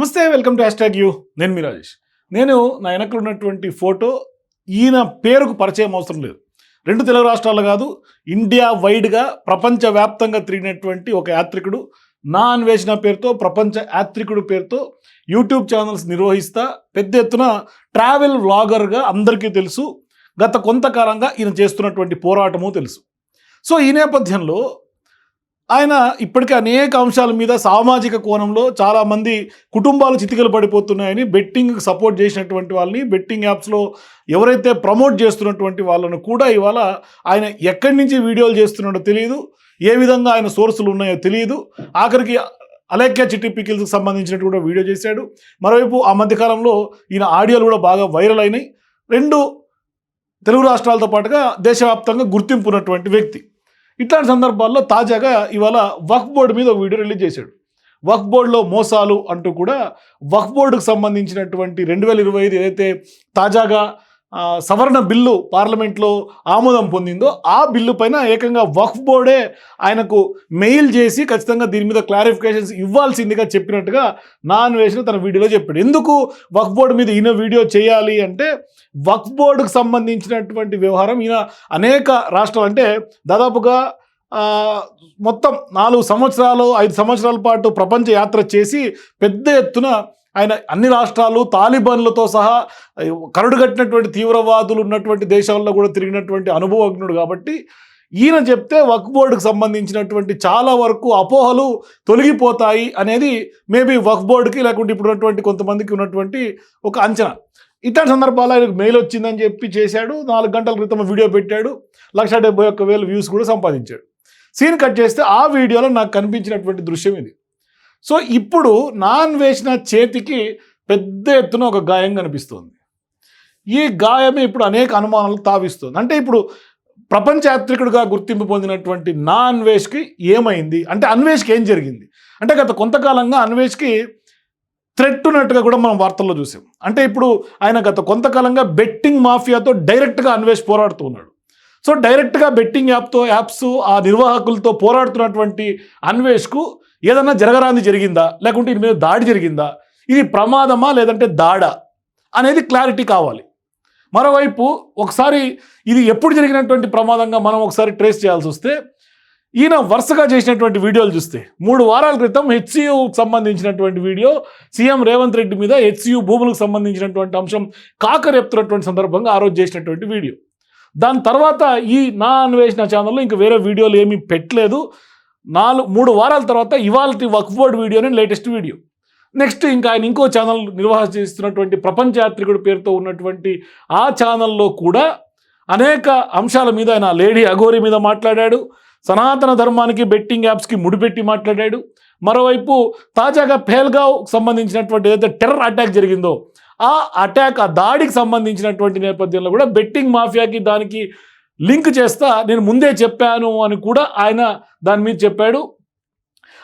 నమస్తే welcome to hash you. నేను మీ రాజేష్. నేను నా వెనక ఉన్నటువంటి ఫోటో ఈయన పేరుకు పరిచయం అవసరం లేదు. రెండు తెలుగు రాష్ట్రాలు కాదు ఇండియా వైడ్గా ప్రపంచవ్యాప్తంగా తిరిగినటువంటి ఒక యాత్రికుడు. నా అన్వేషణ పేరుతో ప్రపంచ యాత్రికుడు పేరుతో యూట్యూబ్ ఛానల్స్ నిర్వహిస్తా పెద్ద ఎత్తున ట్రావెల్ వ్లాగర్గా అందరికీ తెలుసు. గత కొంతకాలంగా ఈయన చేస్తున్నటువంటి పోరాటము తెలుసు. సో ఈ నేపథ్యంలో ఆయన ఇప్పటికే అనేక అంశాల మీద సామాజిక కోణంలో చాలామంది కుటుంబాలు చితికలు పడిపోతున్నాయని బెట్టింగ్కి సపోర్ట్ చేసినటువంటి వాళ్ళని బెట్టింగ్ యాప్స్లో ఎవరైతే ప్రమోట్ చేస్తున్నటువంటి వాళ్ళను కూడా ఇవాళ ఆయన ఎక్కడి నుంచి వీడియోలు చేస్తున్నాడో తెలియదు ఏ విధంగా ఆయన సోర్సులు ఉన్నాయో తెలియదు ఆఖరికి అలేఖ్య చిట్టి పికిల్స్కి సంబంధించినట్టు కూడా వీడియో చేశాడు. మరోవైపు ఆ మధ్యకాలంలో ఈయన ఆడియోలు కూడా బాగా వైరల్ అయినాయి. రెండు తెలుగు రాష్ట్రాలతో పాటుగా దేశవ్యాప్తంగా గుర్తింపు ఉన్నటువంటి వ్యక్తి. ఇట్లాంటి సందర్భాల్లో తాజాగా ఇవాళ వక్ఫ్ బోర్డు మీద ఒక వీడియో రిలీజ్ చేశాడు. వక్ఫ్ బోర్డులో మోసాలు అంటూ కూడా వక్ఫ్ బోర్డుకు సంబంధించినటువంటి రెండు వేల ఇరవై ఐదు ఏదైతే తాజాగా సవరణ బిల్లు పార్లమెంట్లో ఆమోదం పొందిందో ఆ బిల్లు పైన ఏకంగా వక్ఫ్ బోర్డే ఆయనకు మెయిల్ చేసి ఖచ్చితంగా దీని మీద క్లారిఫికేషన్స్ ఇవ్వాల్సిందిగా చెప్పినట్టుగా నా అన్వేషణ తన వీడియోలో చెప్పాడు. ఎందుకు వక్ఫ్ బోర్డు మీద ఈయన వీడియో చేయాలి అంటే వక్ఫ్ బోర్డుకు సంబంధించినటువంటి వ్యవహారం ఈయన అనేక రాష్ట్రాలు అంటే దాదాపుగా మొత్తం నాలుగు సంవత్సరాలు ఐదు సంవత్సరాల పాటు ప్రపంచ యాత్ర చేసి పెద్ద ఎత్తున ఆయన అన్ని రాష్ట్రాలు తాలిబాన్లతో సహా కరడుగట్టినటువంటి తీవ్రవాదులు ఉన్నటువంటి దేశాల్లో కూడా తిరిగినటువంటి అనుభవజ్ఞుడు కాబట్టి ఈయన చెప్తే వక్ఫ్ బోర్డుకు సంబంధించినటువంటి చాలా వరకు అపోహలు తొలగిపోతాయి అనేది మేబీ వక్ఫ్ బోర్డుకి లేకుంటే ఇప్పుడు ఉన్నటువంటి కొంతమందికి ఉన్నటువంటి ఒక అంచనా. ఇట్లాంటి సందర్భాల్లో ఆయనకు మెయిల్ వచ్చిందని చెప్పి చేశాడు. నాలుగు గంటల క్రితం వీడియో పెట్టాడు. లక్ష డెబ్బై ఒక్క వేల వ్యూస్ కూడా సంపాదించాడు. సీన్ కట్ చేస్తే ఆ వీడియోలో నాకు కనిపించినటువంటి దృశ్యం ఇది. సో ఇప్పుడు నాన్ వేసిన చేతికి పెద్ద ఎత్తున ఒక గాయం కనిపిస్తుంది. ఈ గాయమే ఇప్పుడు అనేక అనుమానాలు తావిస్తుంది. అంటే ఇప్పుడు ప్రపంచ యాత్రికుడిగా గుర్తింపు పొందినటువంటి నా అన్వేష్కి ఏమైంది? అంటే అన్వేష్కి ఏం జరిగింది? అంటే గత కొంతకాలంగా అన్వేష్కి థ్రెట్ ఉన్నట్టుగా కూడా మనం వార్తల్లో చూసాం. అంటే ఇప్పుడు ఆయన గత కొంతకాలంగా బెట్టింగ్ మాఫియాతో డైరెక్ట్గా అన్వేష్ పోరాడుతూ ఉన్నాడు. సో డైరెక్ట్గా బెట్టింగ్ యాప్తో యాప్స్ ఆ నిర్వాహకులతో పోరాడుతున్నటువంటి అన్వేష్కు ఏదన్నా జరగరాంది జరిగిందా? లేకుంటే ఇది మీద దాడి జరిగిందా? ఇది ప్రమాదమా లేదంటే దాడా? అనేది క్లారిటీ కావాలి. మరోవైపు ఒకసారి ఇది ఎప్పుడు జరిగినటువంటి ప్రమాదంగా మనం ఒకసారి ట్రేస్ చేయాల్సి వస్తే ఈయన వరుసగా చేసినటువంటి వీడియోలు చూస్తే మూడు వారాల క్రితం హెచ్సియుకు సంబంధించినటువంటి వీడియో సీఎం రేవంత్ రెడ్డి మీద హెచ్సియు భూములకు సంబంధించినటువంటి అంశం కాకరేపుతున్నటువంటి సందర్భంగా ఆ రోజు చేసినటువంటి వీడియో. దాని తర్వాత ఈ నా అన్వేషణ ఛానల్లో ఇంకా వేరే వీడియోలు ఏమీ పెట్టలేదు. నాలుగు మూడు వారాల తర్వాత ఇవాళ వక్ఫ్ బోర్డ్ అని లేటెస్ట్ వీడియో. నెక్స్ట్ ఇంకా ఆయన ఇంకో ఛానల్ నిర్వహిస్తున్నటువంటి ప్రపంచ యాత్రికుడి పేరుతో ఉన్నటువంటి ఆ ఛానల్లో కూడా అనేక అంశాల మీద ఆయన లేడీ అఘోరి మీద మాట్లాడాడు. సనాతన ధర్మానికి బెట్టింగ్ యాప్స్కి ముడిపెట్టి మాట్లాడాడు. మరోవైపు తాజాగా పేల్గావ్ సంబంధించినటువంటి ఏదైతే టెర్రర్ అటాక్ జరిగిందో ఆ అటాక్ ఆ దాడికి సంబంధించినటువంటి నేపథ్యంలో కూడా బెట్టింగ్ మాఫియాకి దానికి లింక్ చేస్తా నేను ముందే చెప్పాను అని కూడా ఆయన దాని మీద చెప్పాడు.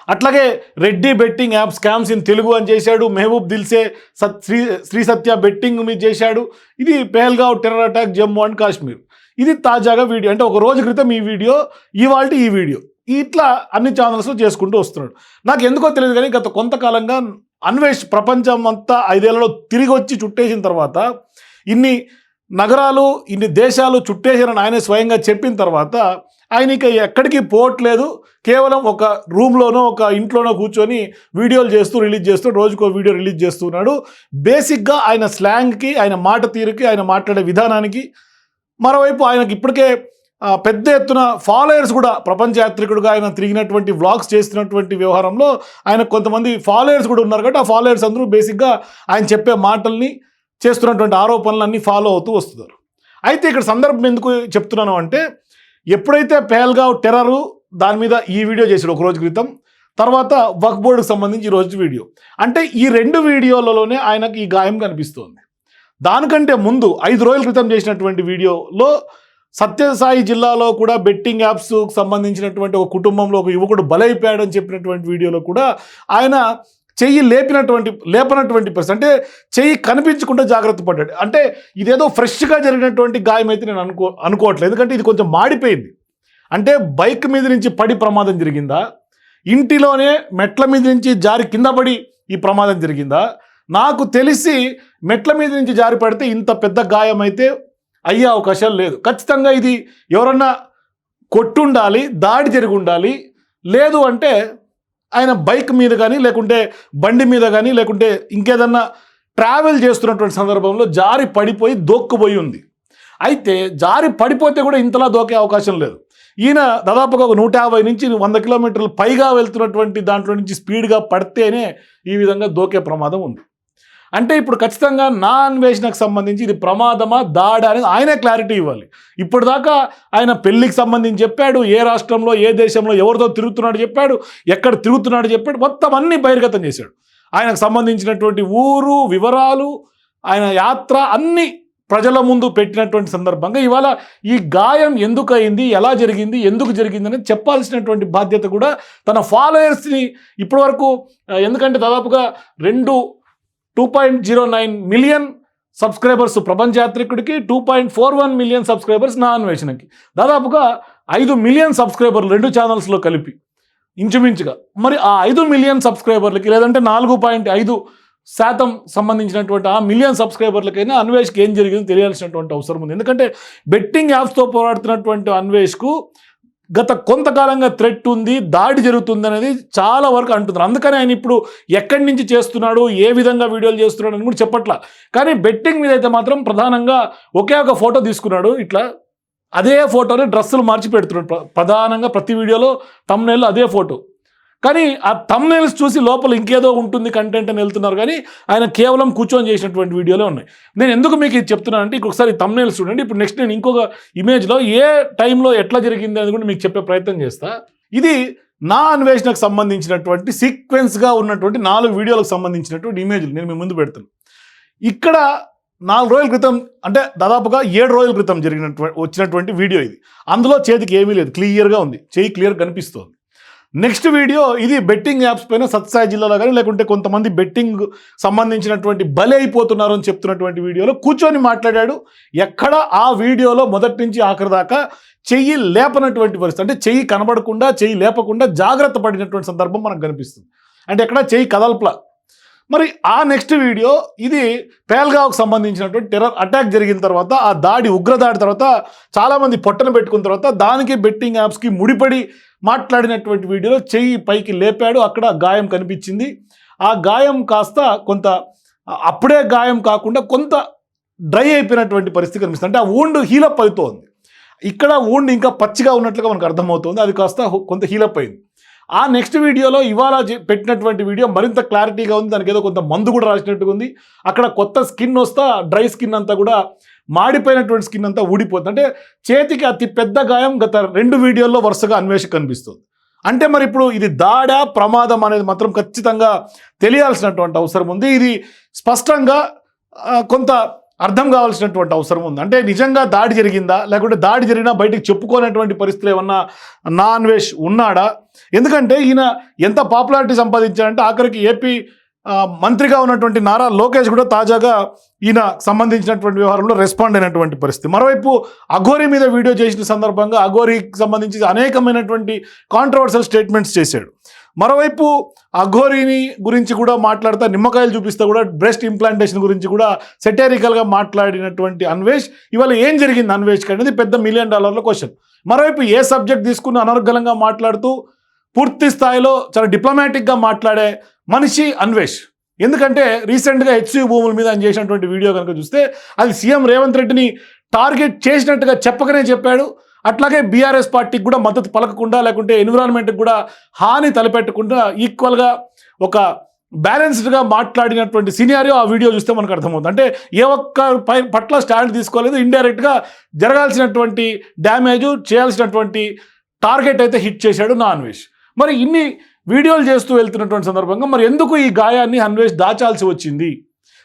అట్లాగే Reddy betting app scams in Telugu అని చేశాడు. మెహబూబ్ దిల్సే సత్ శ్రీ శ్రీ సత్య బెట్టింగ్ మీద చేశాడు. ఇది Pahalgam terror attack Jammu and Kashmir. ఇది తాజాగా వీడియో. అంటే ఒక రోజు క్రితం ఈ వీడియో ఇవాళ ఈ వీడియో. ఇట్లా అన్ని ఛానల్స్లో చేసుకుంటూ వస్తున్నాడు. నాకు ఎందుకో తెలియదు కానీ గత కొంతకాలంగా అన్వేష్ ప్రపంచం అంతా ఐదేళ్ళలో తిరిగి వచ్చి చుట్టేసిన తర్వాత ఇన్ని నగరాలు ఇన్ని దేశాలు చుట్టేసారని ఆయనే స్వయంగా చెప్పిన తర్వాత ఆయన ఇక ఎక్కడికి పోవట్లేదు. కేవలం ఒక రూమ్లోనో ఒక ఇంట్లోనో కూర్చొని వీడియోలు చేస్తూ రిలీజ్ చేస్తూ రోజుకో వీడియో రిలీజ్ చేస్తున్నాడు. బేసిక్గా ఆయన స్లాంగ్కి ఆయన మాట తీరుకి ఆయన మాట్లాడే విధానానికి మరోవైపు ఆయనకి ఇప్పటికే పెద్ద ఎత్తున ఫాలోయర్స్ కూడా ప్రపంచ యాత్రికుడుగా ఆయన తిరిగినటువంటి వ్లాగ్స్ చేస్తున్నటువంటి వ్యవహారంలో ఆయన కొంతమంది ఫాలోయర్స్ కూడా ఉన్నారు కాబట్టి ఆ ఫాలోయర్స్ అందరూ బేసిక్గా ఆయన చెప్పే మాటల్ని చేస్తున్నటువంటి ఆరోపణలన్నీ ఫాలో అవుతూ వస్తున్నారు. అయితే ఇక్కడ సందర్భం ఎందుకు చెప్తున్నాను అంటే ఎప్పుడైతే పేల్గావ్ టెర్రరు దాని మీద ఈ వీడియో చేశాడు ఒక రోజు క్రితం తర్వాత వక్ బోర్డుకు సంబంధించి రోజు వీడియో. అంటే ఈ రెండు వీడియోలలోనే ఆయనకు ఈ గాయం కనిపిస్తోంది. దానికంటే ముందు ఐదు రోజుల క్రితం చేసినటువంటి వీడియోలో సత్యసాయి జిల్లాలో కూడా బెట్టింగ్ యాప్స్కు సంబంధించినటువంటి ఒక కుటుంబంలో ఒక యువకుడు బలైపోయాడని చెప్పినటువంటి వీడియోలో కూడా ఆయన చెయ్యి లేపినటువంటి లేపనటువంటి పరిస్థితి అంటే చెయ్యి కనిపించకుండా జాగ్రత్త పడ్డాడు. అంటే ఇదేదో ఫ్రెష్గా జరిగినటువంటి గాయం అయితే నేను అనుకో అనుకోవట్లేదు. ఎందుకంటే ఇది కొంచెం మాడిపోయింది. అంటే బైక్ మీద నుంచి పడి ప్రమాదం జరిగిందా? ఇంటిలోనే మెట్ల మీద నుంచి జారి కింద పడి ఈ ప్రమాదం జరిగిందా? నాకు తెలిసి మెట్ల మీద నుంచి జారి పడితే ఇంత పెద్ద గాయం అయితే అయ్యే అవకాశాలు లేదు. ఖచ్చితంగా ఇది ఎవరన్నా కొట్టుండాలి దాడి జరిగి ఉండాలి. లేదు అంటే ఆయన బైక్ మీద కానీ లేకుంటే బండి మీద కానీ లేకుంటే ఇంకేదన్నా ట్రావెల్ చేస్తున్నటువంటి సందర్భంలో జారి పడిపోయి దోక్కుపోయి ఉంది. అయితే జారి పడిపోతే కూడా ఇంతలా దోకే అవకాశం లేదు. ఈయన దాదాపుగా ఒక నూట యాభై నుంచి వంద కిలోమీటర్లు పైగా వెళ్తున్నటువంటి దాంట్లో నుంచి స్పీడ్గా పడితేనే ఈ విధంగా దోకే ప్రమాదం ఉంది. అంటే ఇప్పుడు ఖచ్చితంగా నా అన్వేషణకు సంబంధించి ఇది ప్రమాదమా దాడ అనేది ఆయనే క్లారిటీ ఇవ్వాలి. ఇప్పటిదాకా ఆయన పెళ్ళికి సంబంధించి చెప్పాడు ఏ రాష్ట్రంలో ఏ దేశంలో ఎవరితో తిరుగుతున్నాడు చెప్పాడు ఎక్కడ తిరుగుతున్నాడు చెప్పాడు మొత్తం అన్ని బహిర్గతం చేశాడు. ఆయనకు సంబంధించినటువంటి ఊరు వివరాలు ఆయన యాత్ర అన్ని ప్రజల ముందు పెట్టినటువంటి సందర్భంగా ఇవాళ ఈ గాయం ఎందుకు అయింది ఎలా జరిగింది ఎందుకు జరిగింది అనేది చెప్పాల్సినటువంటి బాధ్యత కూడా తన ఫాలోయర్స్ని ఇప్పటివరకు ఎందుకంటే దాదాపుగా రెండు two point zero nine million subscribers ప్రపంచ యాత్రికుడికి two point four one million subscribers నా అన్వేషణకి దాదాపుగా ఐదు మిలియన్ సబ్స్క్రైబర్లు రెండు ఛానల్స్లో కలిపి ఇంచుమించుగా. మరి ఆ ఐదు మిలియన్ సబ్స్క్రైబర్లకి లేదంటే నాలుగు పాయింట్ ఐదు శాతం సంబంధించినటువంటి ఆ మిలియన్ సబ్స్క్రైబర్లకైనా అన్వేష్కి ఏం జరిగిందో తెలియాల్సినటువంటి అవసరం ఉంది. ఎందుకంటే బెట్టింగ్ యాప్స్తో పోరాడుతున్నటువంటి అన్వేష్కు గత కొంతకాలంగా థ్రెట్ ఉంది దాడి జరుగుతుంది అనేది చాలా వరకు అంటున్నారు. అందుకని ఆయన ఇప్పుడు ఎక్కడి నుంచి చేస్తున్నాడు ఏ విధంగా వీడియోలు చేస్తున్నాడు అని కూడా చెప్పట్లా. కానీ బెట్టింగ్ మీద అయితే మాత్రం ప్రధానంగా ఒకే ఒక ఫోటో తీసుకున్నాడు. ఇట్లా అదే ఫోటోని డ్రెస్సులు మార్చి పెడుతున్నాడు. ప్రధానంగా ప్రతి వీడియోలో తమ్నేల్లో అదే ఫోటో. కానీ ఆ తమ్నేల్స్ చూసి లోపల ఇంకేదో ఉంటుంది కంటెంట్ అని వెళ్తున్నారు కానీ ఆయన కేవలం కూర్చొని చేసినటువంటి వీడియోలే ఉన్నాయి. నేను ఎందుకు మీకు ఇది చెప్తున్నానంటే ఇంకొకసారి ఒకసారి తమ్నేల్స్ చూడండి. ఇప్పుడు నెక్స్ట్ నేను ఇంకొక ఇమేజ్లో ఏ టైంలో ఎట్లా జరిగింది అని కూడా మీకు చెప్పే ప్రయత్నం చేస్తా. ఇది నా అన్వేషణకు సంబంధించినటువంటి సీక్వెన్స్గా ఉన్నటువంటి నాలుగు వీడియోలకు సంబంధించినటువంటి ఇమేజ్లు నేను మీ ముందు పెడతాను. ఇక్కడ నాలుగు రోజుల క్రితం అంటే దాదాపుగా ఏడు రోజుల క్రితం జరిగినటువంటి వచ్చినటువంటి వీడియో ఇది. అందులో చేతికి ఏమీ లేదు. క్లియర్గా ఉంది. చేయి క్లియర్ కనిపిస్తుంది. నెక్స్ట్ వీడియో ఇది బెట్టింగ్ యాప్స్ పైన సత్సాయి జిల్లాలో కానీ లేకుంటే కొంతమంది బెట్టింగ్ సంబంధించినటువంటి బలి అయిపోతున్నారు అని చెప్తున్నటువంటి వీడియోలో కూర్చొని మాట్లాడాడు. ఎక్కడ ఆ వీడియోలో మొదటి నుంచి ఆఖరి దాకా చెయ్యి లేపనటువంటి పరిస్థితి. అంటే చెయ్యి కనబడకుండా చెయ్యి లేపకుండా జాగ్రత్త పడినటువంటి సందర్భం మనకు కనిపిస్తుంది. అంటే ఎక్కడ చెయ్యి కదల్పల. మరి ఆ నెక్స్ట్ వీడియో ఇది పేల్గావ్కి సంబంధించినటువంటి టెర్రర్ అటాక్ జరిగిన తర్వాత ఆ దాడి ఉగ్రదాడి తర్వాత చాలామంది పొట్టన పెట్టుకున్న తర్వాత దానికి బెట్టింగ్ యాప్స్కి ముడిపడి మాట్లాడినటువంటి వీడియోలో చెయ్యి పైకి లేపాడు. అక్కడ గాయం కనిపించింది. ఆ గాయం కాస్త కొంత అప్పుడే గాయం కాకుండా కొంత డ్రై అయిపోయినటువంటి పరిస్థితి కనిపిస్తుంది. అంటే ఆ ఊండ్ హీలప్ అవుతోంది. ఇక్కడ ఊండ్ ఇంకా పచ్చిగా ఉన్నట్లుగా మనకు అర్థమవుతుంది. అది కాస్త కొంత హీలప్ అయింది. ఆ నెక్స్ట్ వీడియోలో ఇవాళ పెట్టినటువంటి వీడియో మరింత క్లారిటీగా ఉంది. దానికి ఏదో కొంత మందు కూడా రాసినట్టుగా ఉంది. అక్కడ కొత్త స్కిన్ వస్తా డ్రై స్కిన్ అంతా కూడా మాడిపోయినటువంటి స్కిన్ అంతా ఊడిపోతుంది. అంటే చేతికి అతి పెద్ద గాయం గత రెండు వీడియోల్లో వరుసగా అన్వేషణ కనిపిస్తుంది. అంటే మరి ఇప్పుడు ఇది దాడా ప్రమాదం అనేది మాత్రం ఖచ్చితంగా తెలియాల్సినటువంటి అవసరం ఉంది. ఇది స్పష్టంగా కొంత అర్థం కావాల్సినటువంటి అవసరం ఉంది. అంటే నిజంగా దాడి జరిగిందా? లేకుంటే దాడి జరిగినా బయటికి చెప్పుకోనటువంటి పరిస్థితులు ఏమన్నా నాన్ వెజ్ ఉన్నాడా? ఎందుకంటే ఈయన ఎంత పాపులారిటీ సంపాదించాడంటే ఆఖరికి ఏపీ మంత్రిగా ఉన్నటువంటి నారా లోకేష్ కూడా తాజాగా ఈయన సంబంధించినటువంటి వ్యవహారంలో రెస్పాండ్ అయినటువంటి పరిస్థితి. మరోవైపు అఘోరి మీద వీడియో చేసిన సందర్భంగా అఘోరికి సంబంధించి అనేకమైనటువంటి కాంట్రవర్షియల్ స్టేట్మెంట్స్ చేశాడు. మరోవైపు అఘోరిని గురించి కూడా మాట్లాడుతా నిమ్మకాయలు చూపిస్తే కూడా బ్రెస్ట్ ఇంప్లాంటేషన్ గురించి కూడా సెటారికల్గా మాట్లాడినటువంటి అన్వేష్ ఇవాళ ఏం జరిగింది అన్వేష్కి అనేది పెద్ద మిలియన్ డాలర్ల క్వశ్చన్ మరోవైపు ఏ సబ్జెక్ట్ తీసుకుని అనర్గలంగా మాట్లాడుతూ పూర్తి స్థాయిలో చాలా డిప్లొమాటిక్గా మాట్లాడే మనిషి అన్వేష్. ఎందుకంటే రీసెంట్గా హెచ్సి భూముల మీద ఆయన చేసినటువంటి వీడియో కనుక చూస్తే అది సీఎం రేవంత్ రెడ్డిని టార్గెట్ చేసినట్టుగా చెప్పకనే చెప్పాడు. అట్లాగే బీఆర్ఎస్ పార్టీకి కూడా మద్దతు పలకకుండా లేకుంటే ఎన్విరాన్మెంట్కి కూడా హాని తలపెట్టకుండా ఈక్వల్గా ఒక బ్యాలెన్స్డ్గా మాట్లాడినటువంటి సినియారియో ఆ వీడియో చూస్తే మనకు అర్థమవుతుంది. అంటే ఏ ఒక్క పై పట్ల స్టాండ్ తీసుకోలేదు. ఇండైరెక్ట్గా జరగాల్సినటువంటి డ్యామేజ్ చేయాల్సినటువంటి టార్గెట్ అయితే హిట్ చేశాడు నా అన్వేష్. మరి ఇన్ని వీడియోలు చేస్తూ వెళ్తున్నటువంటి సందర్భంగా మరి ఎందుకు ఈ గాయాన్ని అన్వేష్ దాచాల్సి వచ్చింది?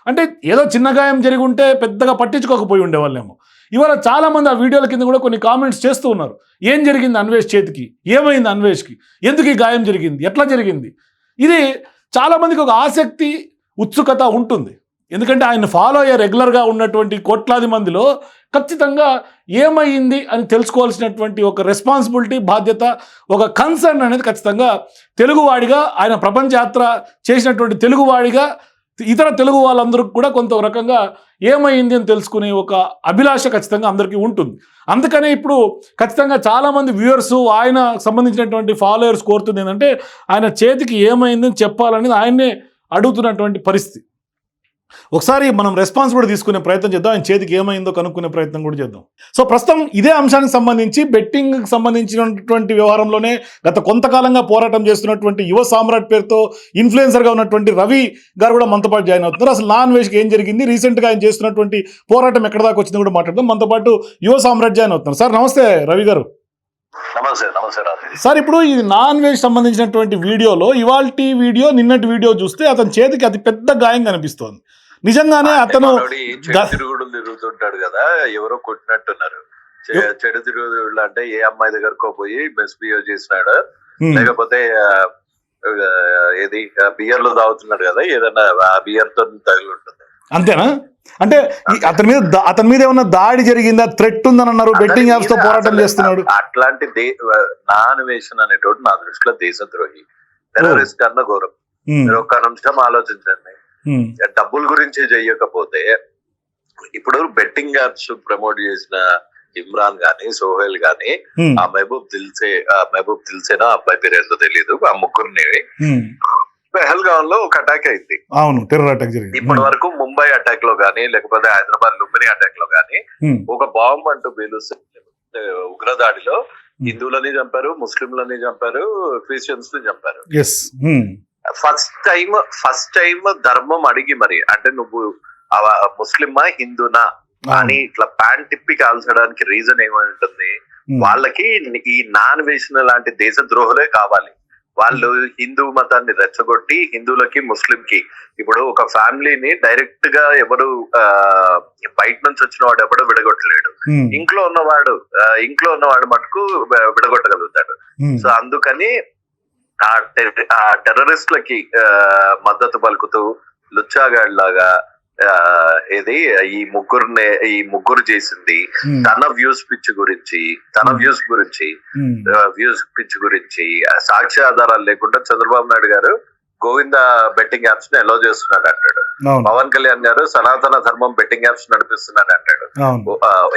అంటే ఏదో చిన్న గాయం జరిగి ఉంటే పెద్దగా పట్టించుకోకపోయి ఉండేవాళ్ళేమో. ఇవాళ చాలామంది ఆ వీడియోల కింద కూడా కొన్ని కామెంట్స్ చేస్తూ ఉన్నారు. ఏం జరిగింది అన్వేష్ చేతికి? ఏమైంది అన్వేష్కి? ఎందుకు ఈ గాయం జరిగింది? ఎట్లా జరిగింది? ఇది చాలామందికి ఒక ఆసక్తి ఉత్సుకత ఉంటుంది. ఎందుకంటే ఆయన ఫాలో అయ్యే రెగ్యులర్గా ఉన్నటువంటి కోట్లాది మందిలో ఖచ్చితంగా ఏమైంది అని తెలుసుకోవాల్సినటువంటి ఒక రెస్పాన్సిబిలిటీ బాధ్యత ఒక కన్సర్న్ అనేది ఖచ్చితంగా తెలుగువాడిగా ఆయన ప్రపంచ యాత్ర చేసినటువంటి తెలుగువాడిగా ఇతర తెలుగు వాళ్ళందరికీ కూడా కొంత రకంగా ఏమైంది అని తెలుసుకునే ఒక అభిలాష ఖచ్చితంగా అందరికీ ఉంటుంది. అందుకనే ఇప్పుడు ఖచ్చితంగా చాలామంది వ్యూయర్స్ ఆయన సంబంధించినటువంటి ఫాలోయర్స్ కోరుతుంది ఏంటంటే ఆయన చేతికి ఏమైందని చెప్పాలనేది ఆయన్నే అడుగుతున్నటువంటి పరిస్థితి. ఒకసారి మనం రెస్పాన్సిబిలిటీ తీసుకునే ప్రయత్నం చేద్దాం. ఆయన చేతికి ఏమైందో కనుక్కునే ప్రయత్నం కూడా చేద్దాం. సో ప్రస్తుతం ఇదే అంశానికి సంబంధించి బెట్టింగ్ సంబంధించినటువంటి వ్యవహారంలోనే గత కొంతకాలంగా పోరాటం చేస్తున్నటువంటి యువ సామ్రాట్ పేరుతో ఇన్ఫ్లుయెన్సర్గా ఉన్నటువంటి రవి గారు కూడా మనతో పాటు జాయిన్ అవుతున్నారు. అసలు నాన్ వెజ్కి ఏం జరిగింది? రీసెంట్గా ఆయన చేస్తున్నటువంటి పోరాటం ఎక్కడ దాకా వచ్చింది కూడా మాట్లాడదాం. మనతో పాటు యువ సామ్రాట్ జాయిన్ అవుతున్నారు. సార్ నమస్తే రవి గారు. సార్ ఇప్పుడు ఈ నాన్ వెజ్ సంబంధించినటువంటి వీడియోలో ఇవాల్టి వీడియో నిన్నటి వీడియో చూస్తే అతని చేతికి అతి పెద్ద గాయం కనిపిస్తోంది. నిజంగానే అతను తిరుగుతుంటాడు కదా ఎవరో కొట్టినట్టున్నారు. చెడు తిరుగుడు అంటే ఏ అమ్మాయి దగ్గరకో పోయి మిస్బిహేవ్ చేసినాడు. లేకపోతే ఏది బియర్లో తాగుతున్నాడు కదా ఏదైనా ఆ బియర్తో తగిలి ఉంటుంది. అంతేనా? అంటే అతని మీద అతని మీద ఏమన్నా దాడి జరిగిందా? థ్రెట్ ఉందని అన్నారు బెట్టింగ్ యాప్స్తో పోరాటం చేస్తున్నాడు. అట్లాంటి దే నాన్ వేషన్ అనేటోడు నా దృష్టిలో దేశద్రోహి. టెర్రరిస్ట్ కన్నా ఘోరం. మీరు ఒక్క నిమిషం ఆలోచించండి. డబ్బుల గురించి చెయ్యకపోతే ఇప్పుడు బెట్టింగ్ యాప్స్ ప్రమోట్ చేసిన ఇమ్రాన్ గాని సోహెల్ గాని ఆ మహబూబ్ దిల్సే ఆ మహబూబ్ దిల్సేనా అబ్బాయి పేరు ఏందో తెలియదు ఆ ముగ్గురిని. హ్మ్. పెహల్గాం లో ఒక అటాక్ అయింది. అవును టెర్రర్ అటాక్ జరిగింది. ఇప్పటి వరకు ముంబై అటాక్లో గానీ లేకపోతే హైదరాబాద్ లుంబిని అటాక్లో గానీ ఒక బాంబ్ అంటూ పేలుస్తే ఉగ్రదాడిలో హిందువులని చంపారు ముస్లింలని చంపారు క్రిస్టియన్స్ని చంపారు ఫస్ట్ టైం ఫస్ట్ టైం ధర్మం అడిగి మరి. అంటే నువ్వు ముస్లిమా హిందూనా? అని ఇట్లా ప్యాంట్ తిప్పి కాల్చడానికి రీజన్ ఏమై ఉంటుంది? హ్మ్, వాళ్ళకి ఈ నాన్ వేసిన లాంటి దేశ ద్రోహులే కావాలి. వాళ్ళు హిందూ మతాన్ని రెచ్చగొట్టి హిందువులకి ముస్లిం కి ఇప్పుడు ఒక ఫ్యామిలీని డైరెక్ట్గా ఎవరు ఆ, బయట నుంచి వచ్చిన వాడు ఎవడు విడగొట్టలేడు. ఇంట్లో ఉన్నవాడు ఇంట్లో ఉన్నవాడు మటుకు విడగొట్టగలుగుతాడు. సో అందుకని ఆ టెర్ర- ఆ టెర్రరిస్టులకి మద్దతు పలుకుతూ లుచ్చాగాడ్ లాగా ఇది ఈ ముగ్గురునే ఈ ముగ్గురు చేసింది. తన వ్యూస్ పిచ్ గురించి తన. వ్యూస్ గురించి వ్యూస్ పిచ్ గురించి సాక్ష్య ఆధారాలు లేకుండా చంద్రబాబు నాయుడు గారు గోవింద బెట్టింగ్ యాప్స్ని అలో చేస్తున్నాడు అంటాడు. పవన్ కళ్యాణ్ గారు సనాతన ధర్మం బెట్టింగ్ యాప్స్ నడిపిస్తున్నాడు అంటాడు.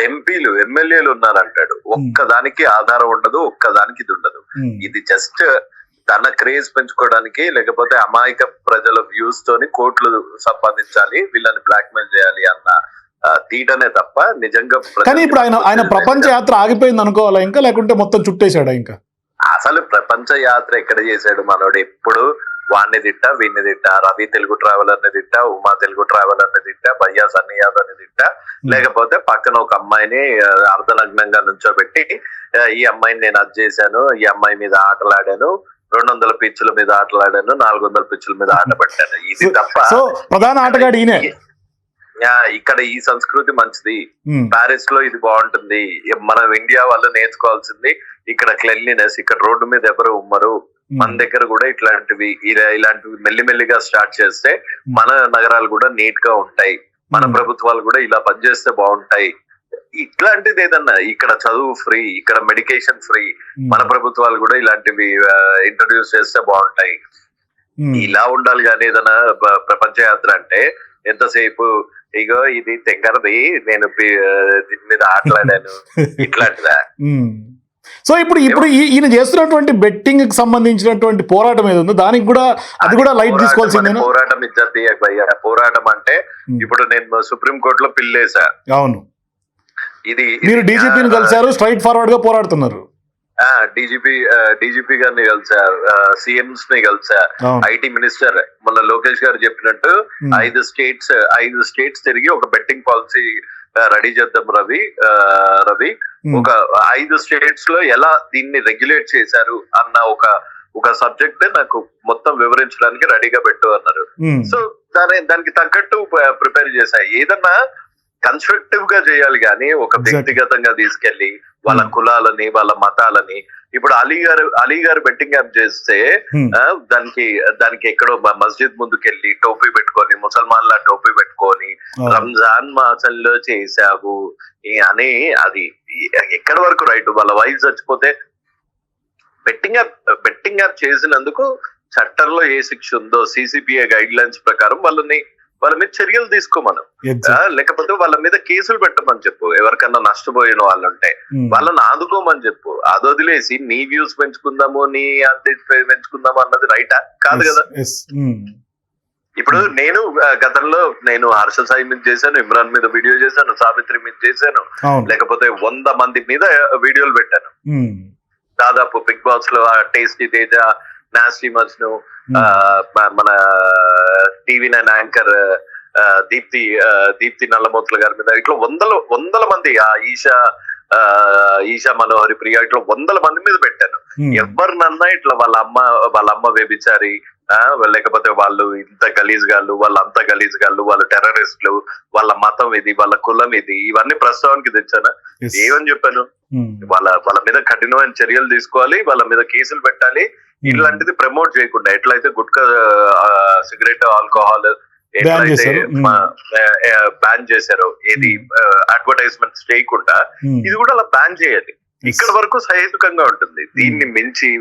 ఎంపీలు ఎమ్మెల్యేలు ఉన్నారంటాడు. ఒక్కదానికి ఆధారం ఉండదు ఒక్కదానికి ఇది ఉండదు. ఇది జస్ట్ తన క్రేజ్ పెంచుకోవడానికి లేకపోతే అమాయక ప్రజల వ్యూస్ తోని కోట్లు సంపాదించాలి వీళ్ళని బ్లాక్ మెయిల్ చేయాలి అన్న తీటనే తప్ప నిజంగా కానీ ఇప్పుడు ఆయన ఆయన ప్రపంచ యాత్ర ఆగిపోయింది అనుకోవాలా ఇంకా? లేకుంటే మొత్తం చుట్టేశాడా ఇంకా? అసలు ప్రపంచ యాత్ర ఎక్కడ చేశాడు మనోడు? ఎప్పుడు వాడిని తిట్టా వీడిని తిట్టా? రవి తెలుగు ట్రావెలర్ని తిట్టా? ఉమా తెలుగు ట్రావెలర్ని తిట్టా? భయ్యా సన్నీ యాదవ్ని తిట్టా లేకపోతే పక్కన ఒక అమ్మాయిని అర్ధనగ్నంగా నుంచోబెట్టి ఈ అమ్మాయిని నేను అది చేశాను ఈ అమ్మాయి మీద ఆటలాడాను రెండు వందల పిచ్చుల మీద ఆటలాడాను నాలుగు వందల పిచ్చుల మీద ఆట పెట్టాను ఇది తప్ప సో ప్రధాన ఆటగాడు ఈయనే. ఇక్కడ ఈ సంస్కృతి మంచిది. పారిస్లో ఇది బాగుంటుంది. మనం ఇండియా వాళ్ళు నేర్చుకోవాల్సింది ఇక్కడ క్లెన్లీనెస్ ఇక్కడ రోడ్డు మీద ఎవరు ఉమ్మరు. మన దగ్గర కూడా ఇట్లాంటివి ఇలా- ఇలాంటివి మెల్లిమెల్లిగా స్టార్ట్ చేస్తే మన నగరాలు కూడా నీట్గా ఉంటాయి. మన ప్రభుత్వాలు కూడా ఇలా పనిచేస్తే బాగుంటాయి. ఇట్లాంటిది ఏదన్నా ఇక్కడ చదువు ఫ్రీ ఇక్కడ మెడికేషన్ ఫ్రీ హ్మ్, మన ప్రభుత్వాలు కూడా ఇలాంటివి ఇంట్రడ్యూస్ చేస్తే బాగుంటాయి హ్మ్. ఇలా ఉండాలి కానీ ఏదైనా ప్రపంచ యాత్ర అంటే ఎంతసేపు ఇగో ఇది తెంగరది నేను దీని మీద ఆటలాడాను ఇట్లాంటిదా. సో ఇప్పుడు ఇప్పుడు ఈ- ఈయన చేస్తున్నటువంటి బెట్టింగ్కి సంబంధించినటువంటి పోరాటం ఏది ఉందో దానికి కూడా అది కూడా లైట్ అంటే పోరాటం ఇద్దరు భయ్యా పోరాటం అంటే Hmm. ఇప్పుడు నేను సుప్రీం కోర్టులో పిల్లేసా అవును ఇది మీరు డీజీపీని కలిశారు స్ట్రైట్ ఫార్వర్డ్గా పోరాడుతున్నారు డీజీపీ డీజీపీ గారిని కలిసా సీఎంస్ని కలిసా ఐటీ మినిస్టర్ మొన్న లోకేష్ గారు చెప్పినట్టు. ఐదు స్టేట్స్ ఐదు స్టేట్స్ తిరిగి ఒక బెట్టింగ్ పాలసీ రెడీ చేద్దాం రవి రవి. ఒక ఐదు స్టేట్స్లో ఎలా దీన్ని రెగ్యులేట్ చేశారు అన్న ఒక ఒక సబ్జెక్ట్ నాకు మొత్తం వివరించడానికి రెడీగా పెట్టు అన్నారు. సో దాని దానికి తగ్గట్టు ప్రిపేర్ చేశాయి ఏదన్నా కన్స్ట్రక్టివ్గా చేయాలి కానీ ఒక. వ్యక్తిగతంగా తీసుకెళ్ళి వాళ్ళ Hmm. కులాలని వాళ్ళ మతాలని ఇప్పుడు అలీ గారు అలీ గారు బెట్టింగ్ యాప్ చేస్తే. ఆ, దానికి దానికి ఎక్కడో మస్జిద్ ముందుకెళ్ళి టోపీ పెట్టుకొని ముసల్మాన్ల టోపీ పెట్టుకొని. రంజాన్ మాసంలో చేశావు అని అది ఎక్కడి వరకు రైట్ వాళ్ళ వైఫ్ చచ్చిపోతే బెట్టింగ్ యాప్ బెట్టింగ్ యాప్ చేసినందుకు చట్టంలో ఏ శిక్ష ఉందో సిసిపిఐ గైడ్ లైన్స్ ప్రకారం వాళ్ళని వాళ్ళ మీద చర్యలు తీసుకోమను. లేకపోతే వాళ్ళ మీద కేసులు పెట్టమని చెప్పు ఎవరికన్నా నష్టపోయిన వాళ్ళు ఉంటే హ్మ్. వాళ్ళని ఆదుకోమని చెప్పు అది వదిలేసి నీ వ్యూస్ పెంచుకుందాము నీ అంతే పెంచుకుందాము అన్నది రైటా కాదు కదా. హ్మ్. ఇప్పుడు నేను ఆ, గతంలో నేను హర్ష సాయి మీద చేశాను ఇమ్రాన్ మీద వీడియో చేశాను సావిత్రి మీద చేశాను లేకపోతే వంద మంది మీద వీడియోలు పెట్టాను. దాదాపు బిగ్ బాస్లో టేస్టీ తేజ నాస్టీ మజ్ను మ- మన TV nine anchor Deepti Deepti Nallamothula గారి మీద ఇట్లా వందల వందల మంది ఆ ఈషా ఈషా మనోహరి ప్రియ ఇట్లా వందల మంది మీద పెట్టాను హ్మ్. ఎవరినన్నా ఇట్లా వాళ్ళ అమ్మ వాళ్ళ అమ్మ వ్యభిచారి ఆ, లేకపోతే వాళ్ళు ఇంత గలీజ్ గాళ్ళు వాళ్ళ అంత గలీజ్ గాళ్ళు వాళ్ళు టెర్రరిస్టులు వాళ్ళ మతం ఇది వాళ్ళ కులం ఇది ఇవన్నీ ప్రస్తావనకి తెచ్చాను. ఏమని చెప్పాను హ్మ్. వాళ్ళ వాళ్ళ మీద కఠినమైన చర్యలు తీసుకోవాలి వాళ్ళ మీద కేసులు పెట్టాలి ఇలాంటిది ప్రమోట్ చేయకుండా ఎట్లయితే గుట్కా సిగరెట్ ఆల్కహాల్ ఎట్లయితే. బ్యాన్ చేశారో ఏది అడ్వర్టైజ్మెంట్స్ చేయకుండా. ఇది కూడా అలా బ్యాన్ చేయాలి. ఇక్కడ వరకు సహేతుకంగా ఉంటుంది దీన్ని మించి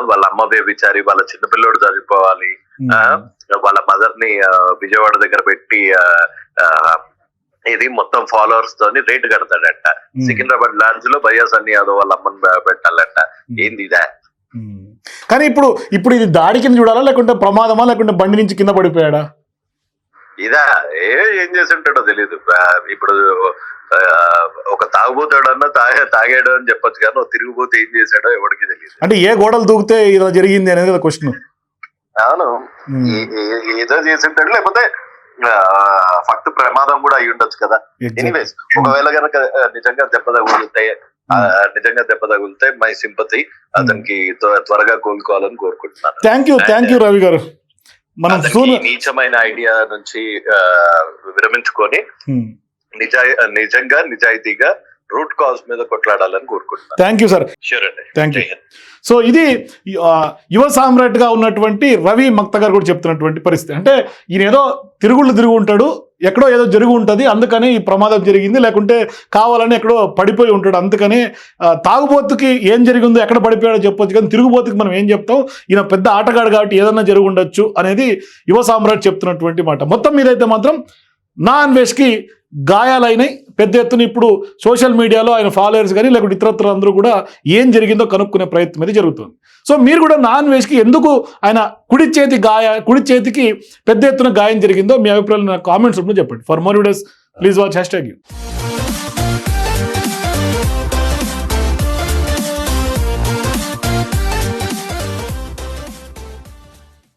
వాళ్ళ అమ్మ బేబిచారి వాళ్ళ చిన్నపిల్లోడు చనిపోవాలి. ఆ, వాళ్ళ మదర్ని విజయవాడ దగ్గర పెట్టి ఇది మొత్తం ఫాలోవర్స్ తోని రేటు కడతాడంట. సికింద్రాబాద్ లాడ్జ్లో భయ్యా సన్ని యాదవ్ వాళ్ళ అమ్మని పెట్టాలంట ఏంది ఇదే. కానీ ఇప్పుడు ఇప్పుడు ఇది దాడి కింద చూడాలా? లేకుంటే ప్రమాదమా? లేకుంటే బండి నుంచి కింద పడిపోయాడా? ఇదా ఏ ఏం చేసి ఉంటాడో తెలియదు ఇప్పుడు ఒక తాగుబోతాడన్నా తాగే తాగాడు అని చెప్పొచ్చు కానీ తిరిగిపోతే ఏం చేశాడో ఎవరికి తెలియదు అంటే ఏ గోడలు దూకితే ఇలా జరిగింది అనేది కదా క్వశ్చన్ అవును. ఏ- ఏదో చేసి ఉంటాడు లేకపోతే ఫక్త్ ప్రమాదం కూడా అయి ఉండొచ్చు కదా ఎనీవేస్ ఒకవేళ గనక ఆ, నిజంగా దెబ్బ నిజంగా దెబ్బ తగులితే మై సింపతి అతనికి త్వ- త్వరగా కోలుకోవాలని కోరుకుంటున్నాను. Thank you thank you Ravi గారు. మనం అతనికి నీచమైన ఐడియా నుంచి విరమించుకొని నిజా నిజంగా నిజాయితీగా రూట్ కాజ్ మీద కొట్లాడాలని కోరుకుంటున్నాను. థ్యాంక్ యూ సార్ షూర్ అండి. Thank you. సో ఇది యువ సామ్రాట్గా ఉన్నటువంటి రవి మక్త గారు కూడా చెప్తున్నటువంటి పరిస్థితి. అంటే ఈయన ఏదో తిరుగుళ్ళు తిరుగు ఉంటాడు ఎక్కడో ఏదో జరిగి ఉంటుంది అందుకని ఈ ప్రమాదం జరిగింది. లేకుంటే కావాలని ఎక్కడో పడిపోయి ఉంటాడు. అందుకని తాగుబోతుకి ఏం జరిగిందో ఎక్కడ పడిపోయాడో చెప్పొచ్చు కానీ తిరుగుబోతుకి మనం ఏం చెప్తాం? ఈయన పెద్ద ఆటగాడు కాబట్టి ఏదన్నా జరిగి ఉండొచ్చు అనేది యువ సామ్రాట్ చెప్తున్నటువంటి మాట. మొత్తం మీద మాత్రం నా అన్వేష్కి గాయాలైనాయి పెద్ద ఎత్తున ఇప్పుడు సోషల్ మీడియాలో ఆయన ఫాలోయర్స్ కానీ లేకుంటే ఇతరత్ర అందరూ కూడా ఏం జరిగిందో కనుక్కునే ప్రయత్నం అయితే జరుగుతుంది. సో మీరు కూడా నాన్ వేజ్కి ఎందుకు ఆయన కుడి చేతి గాయ కుడి చేతికి పెద్ద ఎత్తున గాయం జరిగిందో మీ అభిప్రాయాలు నా కామెంట్స్ రూపంలో చెప్పండి. For more videos please watch hashtag you